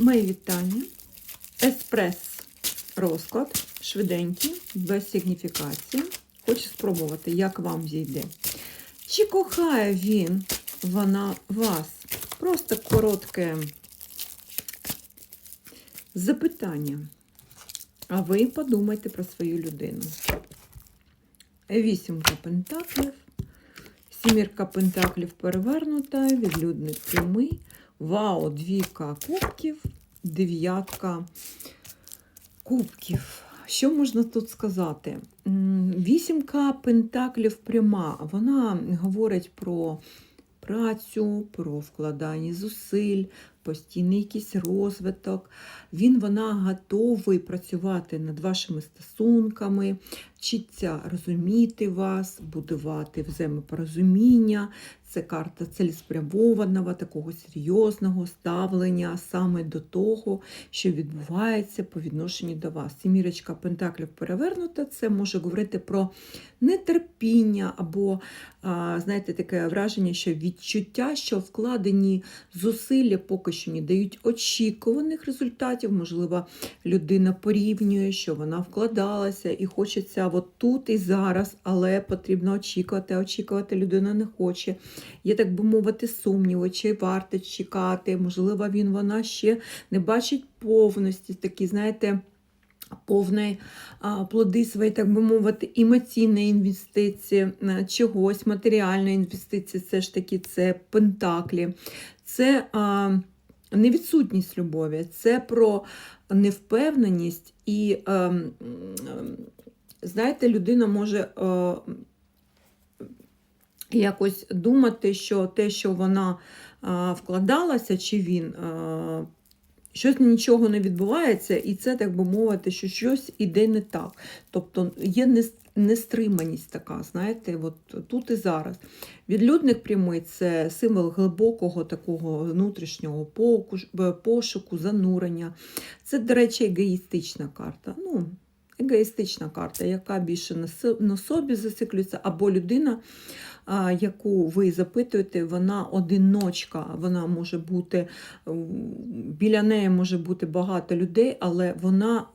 Мої вітання. Еспрес розклад, швиденький, без сигніфікації. Хочу спробувати, як вам зійде. Чи кохає він, вона вас? Просто коротке запитання. А ви подумайте про свою людину. Вісімка пентаклів, сімірка пентаклів перевернута, відлюдник прямий, вау, двійка кубків, дев'ятка кубків. Що можна тут сказати? Вісімка пентаклів пряма. Вона говорить про працю, про вкладання зусиль, постійний якийсь розвиток. Він вона готовий працювати над вашими стосунками, вчиться розуміти вас, будувати взаємопорозуміння. Це карта цілеспрямованого, такого серйозного ставлення саме до того, що відбувається по відношенню до вас. Сімірочка Пентаклів перевернута, це може говорити про нетерпіння або, знаєте, таке враження, що відчуття, що вкладені зусилля поки що не дають очікуваних результатів. Можливо, людина порівнює, що вона вкладалася і хочеться от тут і зараз, але потрібно очікувати, очікувати людина не хоче. Є, так би мовити, сумніви, чи варто чекати. Можливо, він вона ще не бачить повності, такі, знаєте. Повної плоди свої, так би мовити, емоційної інвестиції, чогось, матеріальної інвестиції, це ж таки це пентаклі, це а, невідсутність любові, це про невпевненість і, е, е, знаєте, людина може е, якось думати, що те, що вона е, вкладалася, чи він. А, Щось нічого не відбувається, і це, так би мовити, що щось іде не так. Тобто є нестриманість така, знаєте, от тут і зараз. Відлюдник прямий це символ глибокого такого внутрішнього пошуку, занурення. Це, до речі, егоїстична карта. Ну, егоїстична карта, яка більше на собі зациклюється, або людина, яку ви запитуєте, вона одиночка, вона може бути, біля неї може бути багато людей, але вона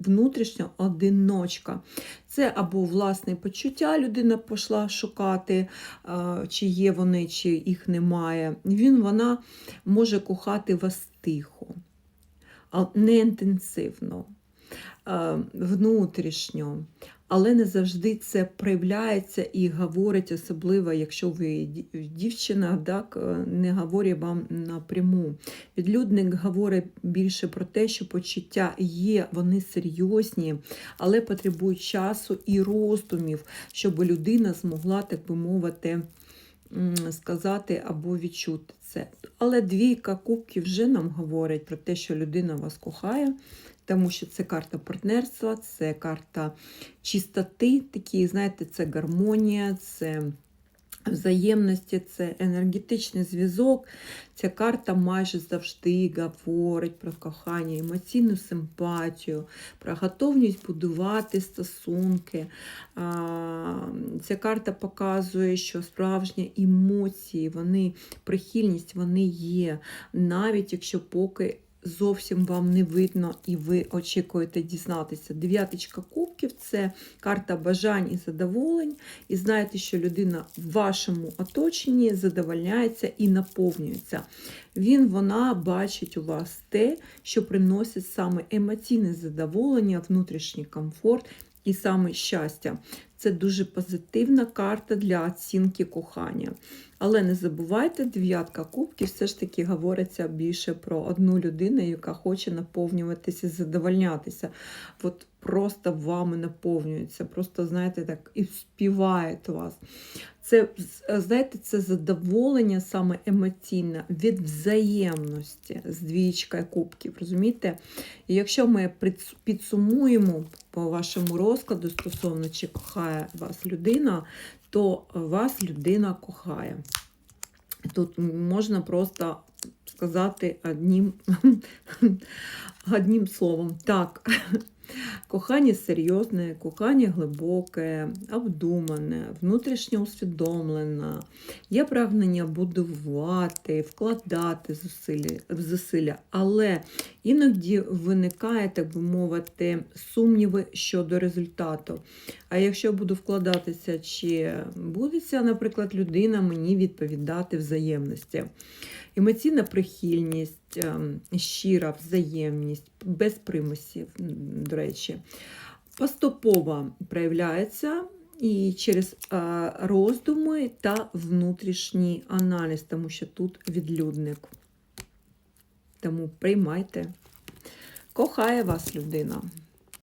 внутрішньо одиночка. Це або власне почуття людина пішла шукати, чи є вони, чи їх немає. Він вона може кохати вас тихо, не інтенсивно, внутрішньо. Але не завжди це проявляється і говорить, особливо, якщо ви дівчина, так, е, не говорить вам напряму. Відлюдник говорить більше про те, що почуття є, вони серйозні, але потребують часу і роздумів, щоб людина змогла, так би мовити, сказати або відчути це. Але двійка кубків вже нам говорить про те, що людина вас кохає, тому що це карта партнерства, це карта чистоти, такі, знаєте, це гармонія, це взаємності, це енергетичний зв'язок. Ця карта майже завжди говорить про кохання, емоційну симпатію, про готовність будувати стосунки. Ця карта показує, що справжні емоції, вони, прихильність, вони є, навіть якщо поки зовсім вам не видно і ви очікуєте дізнатися. Дев'яточка кубків це карта бажань і задоволень. І знаєте, що людина в вашому оточенні задовольняється і наповнюється. Він, вона бачить у вас те, що приносить саме емоційне задоволення, внутрішній комфорт і саме щастя. Це дуже позитивна карта для оцінки кохання. Але не забувайте, дев'ятка кубків все ж таки говориться більше про одну людину, яка хоче наповнюватися, задовольнятися. От просто вами наповнюється, просто, знаєте, так і співає вас. Це, знаєте, це задоволення саме емоційне від взаємності з двічкою кубків, розумієте? І якщо ми підсумуємо по вашому розкладу стосовно чи кохає вас людина, то вас людина кохає. Тут можна просто сказати одним, одним словом. Так, Кохання серйозне, кохання глибоке, обдумане, внутрішньо усвідомлене. Є прагнення будувати, вкладати зусилля, в зусилля, але іноді виникає, так би мовити, сумніви щодо результату. А якщо буду вкладатися, чи буде ця, наприклад, людина мені відповідати взаємності? Емоційна прихильність, щира взаємність, без примусів, до речі, поступово проявляється і через е, роздуми та внутрішній аналіз, тому що тут відлюдник. Тому приймайте. Кохає вас людина.